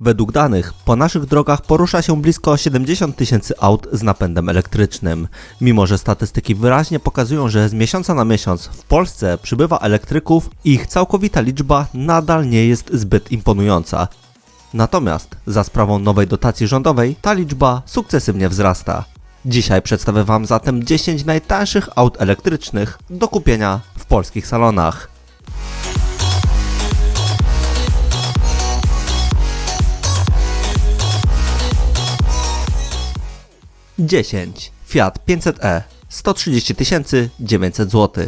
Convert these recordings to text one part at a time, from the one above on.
Według danych po naszych drogach porusza się blisko 70 tysięcy aut z napędem elektrycznym. Mimo, że statystyki wyraźnie pokazują, że z miesiąca na miesiąc w Polsce przybywa elektryków, ich całkowita liczba nadal nie jest zbyt imponująca. Natomiast za sprawą nowej dotacji rządowej ta liczba sukcesywnie wzrasta. Dzisiaj przedstawię Wam zatem 10 najtańszych aut elektrycznych do kupienia w polskich salonach. 10. Fiat 500e 130 900 zł.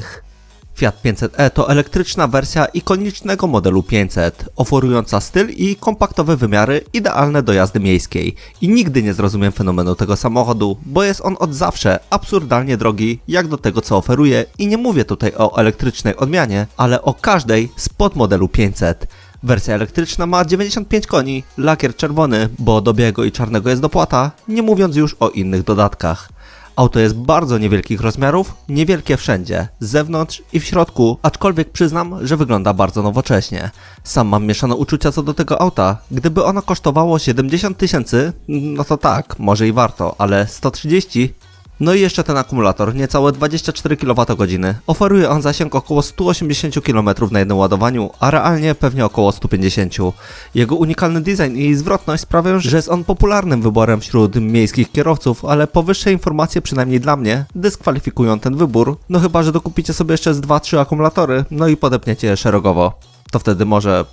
Fiat 500e to elektryczna wersja ikonicznego modelu 500, oferująca styl i kompaktowe wymiary idealne do jazdy miejskiej. I nigdy nie zrozumiem fenomenu tego samochodu, bo jest on od zawsze absurdalnie drogi jak do tego co oferuje i nie mówię tutaj o elektrycznej odmianie, ale o każdej z podmodelu 500. Wersja elektryczna ma 95 koni, lakier czerwony, bo do białego i czarnego jest dopłata, nie mówiąc już o innych dodatkach. Auto jest bardzo niewielkich rozmiarów, niewielkie wszędzie, z zewnątrz i w środku, aczkolwiek przyznam, że wygląda bardzo nowocześnie. Sam mam mieszane uczucia co do tego auta. Gdyby ono kosztowało 70 tysięcy, no to tak, może i warto, ale 130 no i jeszcze ten akumulator, niecałe 24 kWh. Oferuje on zasięg około 180 km na jednym ładowaniu, a realnie pewnie około 150. Jego unikalny design i zwrotność sprawiają, że jest on popularnym wyborem wśród miejskich kierowców, ale powyższe informacje, przynajmniej dla mnie, dyskwalifikują ten wybór. No chyba, że dokupicie sobie jeszcze z 2-3 akumulatory, no i podepniecie je szerogowo. To wtedy może...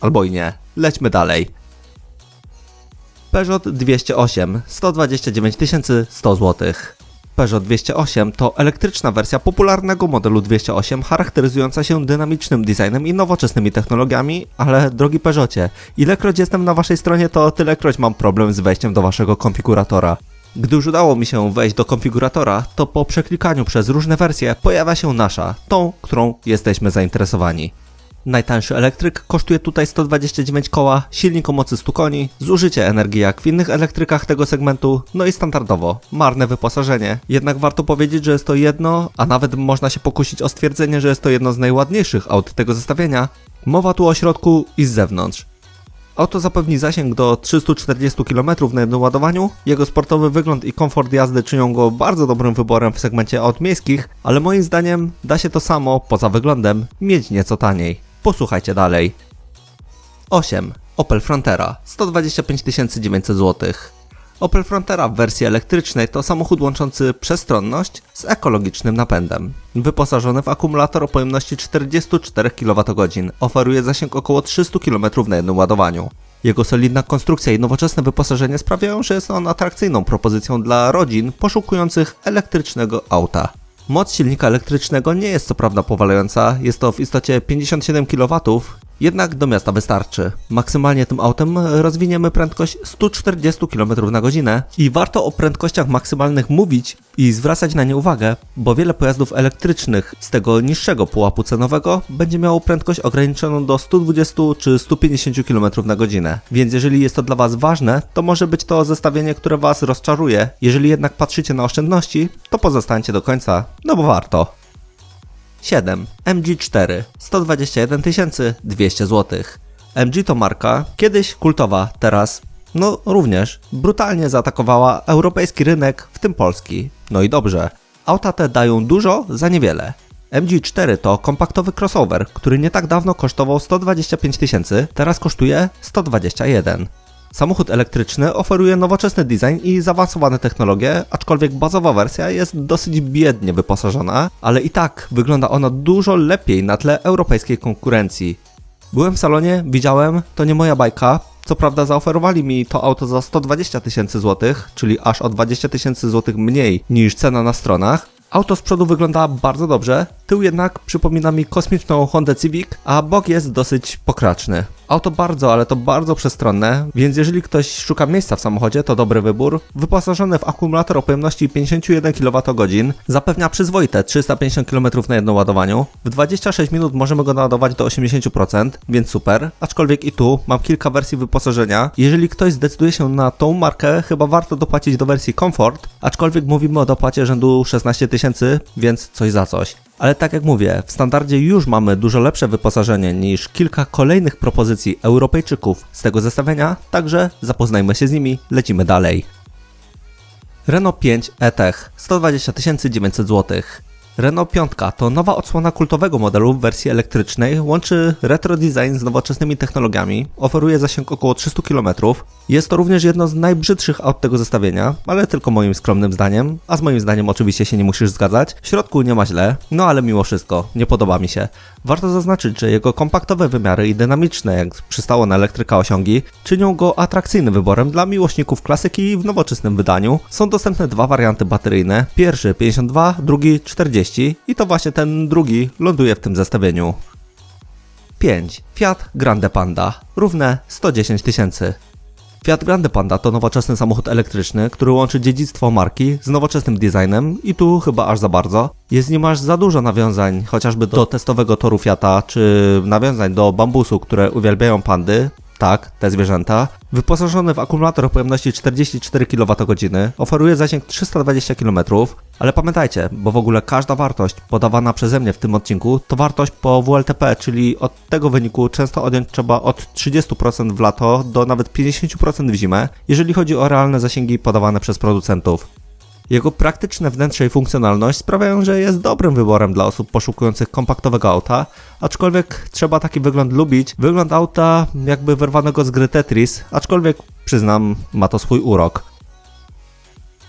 albo i nie. Lećmy dalej. Peugeot 208 129 100 zł. Peugeot 208 to elektryczna wersja popularnego modelu 208 charakteryzująca się dynamicznym designem i nowoczesnymi technologiami, ale drogi Peugeotie, ilekroć jestem na waszej stronie to tylekroć mam problem z wejściem do waszego konfiguratora. Gdy już udało mi się wejść do konfiguratora, to po przeklikaniu przez różne wersje pojawia się nasza, tą, którą jesteśmy zainteresowani. Najtańszy elektryk kosztuje tutaj 129 koła, silnik o mocy 100 koni, zużycie energii jak w innych elektrykach tego segmentu, no i standardowo, marne wyposażenie. Jednak warto powiedzieć, że jest to jedno, a nawet można się pokusić o stwierdzenie, że jest to jedno z najładniejszych aut tego zestawienia. Mowa tu o środku i z zewnątrz. Auto zapewni zasięg do 340 km na jednym ładowaniu. Jego sportowy wygląd i komfort jazdy czynią go bardzo dobrym wyborem w segmencie aut miejskich, ale moim zdaniem da się to samo, poza wyglądem, mieć nieco taniej. Posłuchajcie dalej. 8. Opel Frontera 125 900 zł. Opel Frontera w wersji elektrycznej to samochód łączący przestronność z ekologicznym napędem. Wyposażony w akumulator o pojemności 44 kWh, oferuje zasięg około 300 km na jednym ładowaniu. Jego solidna konstrukcja i nowoczesne wyposażenie sprawiają, że jest on atrakcyjną propozycją dla rodzin poszukujących elektrycznego auta. Moc silnika elektrycznego nie jest co prawda powalająca, jest to w istocie 57 kW, jednak do miasta wystarczy. Maksymalnie tym autem rozwiniemy prędkość 140 km na godzinę i warto o prędkościach maksymalnych mówić i zwracać na nie uwagę, bo wiele pojazdów elektrycznych z tego niższego pułapu cenowego będzie miało prędkość ograniczoną do 120 czy 150 km na godzinę. Więc jeżeli jest to dla Was ważne, to może być to zestawienie, które Was rozczaruje. Jeżeli jednak patrzycie na oszczędności, to pozostańcie do końca, no bo warto. 7. MG4 121 200 zł. MG to marka, kiedyś kultowa, teraz no również brutalnie zaatakowała europejski rynek, w tym polski. No i dobrze. Auta te dają dużo za niewiele. MG4 to kompaktowy crossover, który nie tak dawno kosztował 125 tysięcy, teraz kosztuje 121. Samochód elektryczny oferuje nowoczesny design i zaawansowane technologie, aczkolwiek bazowa wersja jest dosyć biednie wyposażona, ale i tak wygląda ona dużo lepiej na tle europejskiej konkurencji. Byłem w salonie, widziałem, to nie moja bajka. Co prawda zaoferowali mi to auto za 120 tysięcy złotych, czyli aż o 20 tysięcy złotych mniej niż cena na stronach. Auto z przodu wygląda bardzo dobrze, tył jednak przypomina mi kosmiczną Honda Civic, a bok jest dosyć pokraczny. Auto bardzo, ale to bardzo przestronne, więc jeżeli ktoś szuka miejsca w samochodzie, to dobry wybór. Wyposażony w akumulator o pojemności 51 kWh, zapewnia przyzwoite 350 km na jednym ładowaniu. W 26 minut możemy go naładować do 80%, więc super. Aczkolwiek i tu mam kilka wersji wyposażenia. Jeżeli ktoś zdecyduje się na tą markę, chyba warto dopłacić do wersji Comfort, aczkolwiek mówimy o dopłacie rzędu 16 tysięcy, więc coś za coś. Ale tak jak mówię, w standardzie już mamy dużo lepsze wyposażenie niż kilka kolejnych propozycji Europejczyków z tego zestawienia, także zapoznajmy się z nimi, lecimy dalej. Renault 5 E-Tech 120 900 zł. Renault 5 to nowa odsłona kultowego modelu w wersji elektrycznej, łączy retro design z nowoczesnymi technologiami, oferuje zasięg około 300 km. Jest to również jedno z najbrzydszych aut tego zestawienia, ale tylko moim skromnym zdaniem, a z moim zdaniem oczywiście się nie musisz zgadzać. W środku nie ma źle, no ale mimo wszystko, nie podoba mi się. Warto zaznaczyć, że jego kompaktowe wymiary i dynamiczne, jak przystało na elektryka osiągi, czynią go atrakcyjnym wyborem dla miłośników klasyki w nowoczesnym wydaniu. Są dostępne dwa warianty bateryjne, pierwszy 52, drugi 40 i to właśnie ten drugi ląduje w tym zestawieniu. 5. Fiat Grande Panda, równe 110 tysięcy. Fiat Grande Panda to nowoczesny samochód elektryczny, który łączy dziedzictwo marki z nowoczesnym designem i tu chyba aż za bardzo. Jest nim aż za dużo nawiązań, chociażby do testowego toru Fiata, czy nawiązań do bambusu, które uwielbiają pandy, tak, te zwierzęta. Wyposażony w akumulator o pojemności 44 kWh, oferuje zasięg 320 km, ale pamiętajcie, bo w ogóle każda wartość podawana przeze mnie w tym odcinku to wartość po WLTP, czyli od tego wyniku często odjąć trzeba od 30% w lato do nawet 50% w zimę, jeżeli chodzi o realne zasięgi podawane przez producentów. Jego praktyczne wnętrze i funkcjonalność sprawiają, że jest dobrym wyborem dla osób poszukujących kompaktowego auta, aczkolwiek trzeba taki wygląd lubić. Wygląd auta jakby wyrwanego z gry Tetris, aczkolwiek przyznam, ma to swój urok.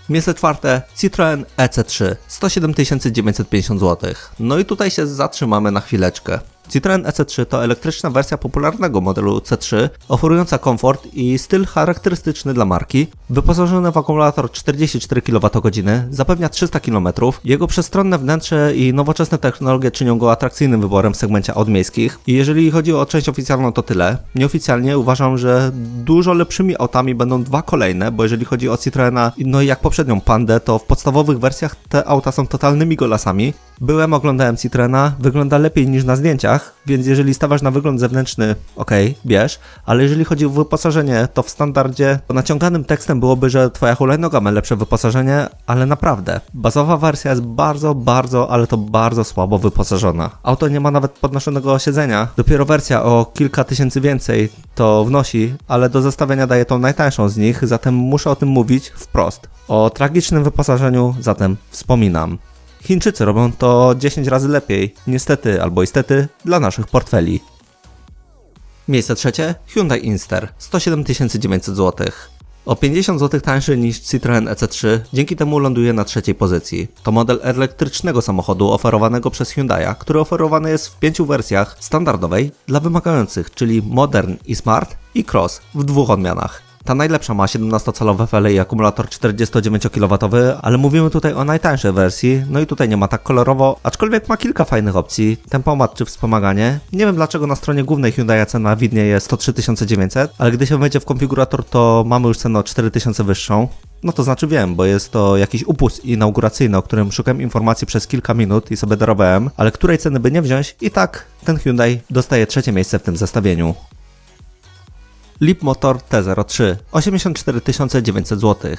Miejsce czwarte Citroen EC3 107 950 zł. No i tutaj się zatrzymamy na chwileczkę. Citroen EC3 to elektryczna wersja popularnego modelu C3, oferująca komfort i styl charakterystyczny dla marki. Wyposażony w akumulator 44 kWh, zapewnia 300 km. Jego przestronne wnętrze i nowoczesne technologie czynią go atrakcyjnym wyborem w segmencie aut miejskich. I jeżeli chodzi o część oficjalną, to tyle. Nieoficjalnie uważam, że dużo lepszymi autami będą dwa kolejne, bo jeżeli chodzi o Citroena, no i jak poprzednią Pandę, to w podstawowych wersjach te auta są totalnymi golasami. Byłem, oglądałem Citroena, wygląda lepiej niż na zdjęciach, więc jeżeli stawiasz na wygląd zewnętrzny, okay, bierz, ale jeżeli chodzi o wyposażenie, to w standardzie naciąganym tekstem byłoby, że twoja hulajnoga ma lepsze wyposażenie, ale naprawdę, bazowa wersja jest bardzo, bardzo, ale to bardzo słabo wyposażona. Auto nie ma nawet podnoszonego siedzenia, dopiero wersja o kilka tysięcy więcej to wnosi, ale do zestawienia daje tą najtańszą z nich, zatem muszę o tym mówić wprost. O tragicznym wyposażeniu zatem wspominam. Chińczycy robią to 10 razy lepiej, niestety albo istety, dla naszych portfeli. Miejsce trzecie Hyundai Inster 107 900 zł. O 50 zł tańszy niż Citroen EC3, dzięki temu ląduje na trzeciej pozycji. To model elektrycznego samochodu oferowanego przez Hyundai, który oferowany jest w pięciu wersjach standardowej dla wymagających, czyli Modern i Smart i Cross w dwóch odmianach. Ta najlepsza ma 17-calowe fele i akumulator 49 kW, ale mówimy tutaj o najtańszej wersji, no i tutaj nie ma tak kolorowo, aczkolwiek ma kilka fajnych opcji, tempomat czy wspomaganie. Nie wiem dlaczego na stronie głównej Hyundai cena widnieje 103 900, ale gdy się wejdzie w konfigurator to mamy już cenę o 4000 wyższą. No to znaczy wiem, bo jest to jakiś upust inauguracyjny, o którym szukałem informacji przez kilka minut i sobie darowałem, ale której ceny by nie wziąć i tak ten Hyundai dostaje trzecie miejsce w tym zestawieniu. Motor T03 84 900 zł.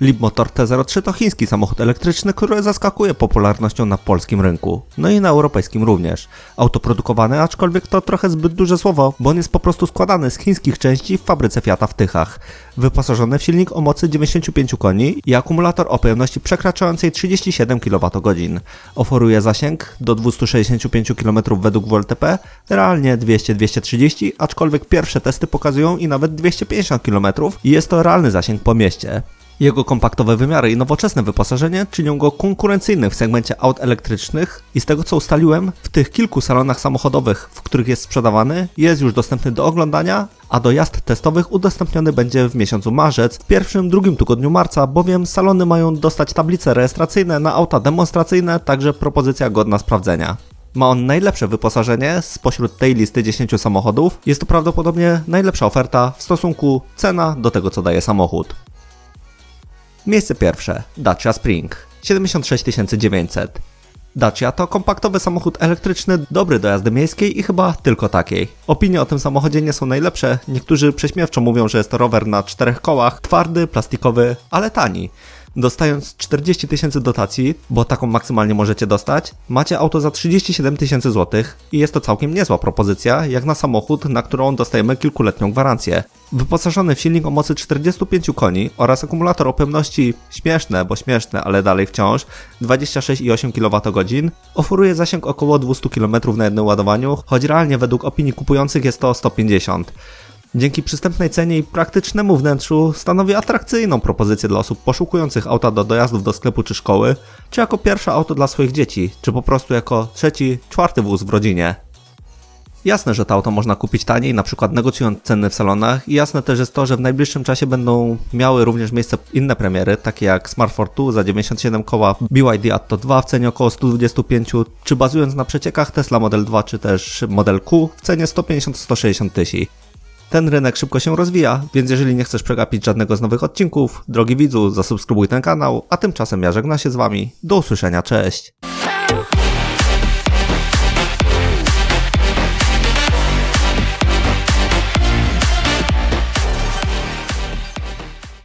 Motor T03 to chiński samochód elektryczny, który zaskakuje popularnością na polskim rynku, no i na europejskim również. Auto produkowane, aczkolwiek to trochę zbyt duże słowo, bo on jest po prostu składany z chińskich części w fabryce Fiata w Tychach. Wyposażony w silnik o mocy 95 koni i akumulator o pojemności przekraczającej 37 kWh. Oferuje zasięg do 265 km według WLTP, realnie 200-230, aczkolwiek pierwsze testy pokazują i nawet 250 km i jest to realny zasięg po mieście. Jego kompaktowe wymiary i nowoczesne wyposażenie czynią go konkurencyjnym w segmencie aut elektrycznych i z tego co ustaliłem, w tych kilku salonach samochodowych, w których jest sprzedawany, jest już dostępny do oglądania, a do jazd testowych udostępniony będzie w miesiącu marzec, w pierwszym, drugim tygodniu marca, bowiem salony mają dostać tablice rejestracyjne na auta demonstracyjne, także propozycja godna sprawdzenia. Ma on najlepsze wyposażenie spośród tej listy 10 samochodów. Jest to prawdopodobnie najlepsza oferta w stosunku cena do tego, co daje samochód. Miejsce pierwsze Dacia Spring 76 900. Dacia to kompaktowy samochód elektryczny, dobry do jazdy miejskiej i chyba tylko takiej. Opinie o tym samochodzie nie są najlepsze. Niektórzy prześmiewczo mówią, że jest to rower na czterech kołach, twardy, plastikowy, ale tani. Dostając 40 tysięcy dotacji, bo taką maksymalnie możecie dostać, macie auto za 37 tysięcy złotych i jest to całkiem niezła propozycja, jak na samochód, na którą dostajemy kilkuletnią gwarancję. Wyposażony w silnik o mocy 45 koni oraz akumulator o pojemności śmieszne, bo śmieszne, ale dalej wciąż 26,8 kWh, oferuje zasięg około 200 km na jednym ładowaniu, choć realnie według opinii kupujących jest to 150 Dzięki przystępnej cenie i praktycznemu wnętrzu stanowi atrakcyjną propozycję dla osób poszukujących auta do dojazdów do sklepu czy szkoły, czy jako pierwsze auto dla swoich dzieci, czy po prostu jako trzeci, czwarty wóz w rodzinie. Jasne, że to auto można kupić taniej, na przykład negocjując ceny w salonach i jasne też jest to, że w najbliższym czasie będą miały również miejsce inne premiery, takie jak Smart Fortwo za 97 koła, BYD Atto 2 w cenie około 125, czy bazując na przeciekach Tesla Model 2 czy też Model Q w cenie 150-160 tysięcy. Ten rynek szybko się rozwija, więc jeżeli nie chcesz przegapić żadnego z nowych odcinków, drogi widzu, zasubskrybuj ten kanał, a tymczasem ja żegnam się z wami. Do usłyszenia, cześć!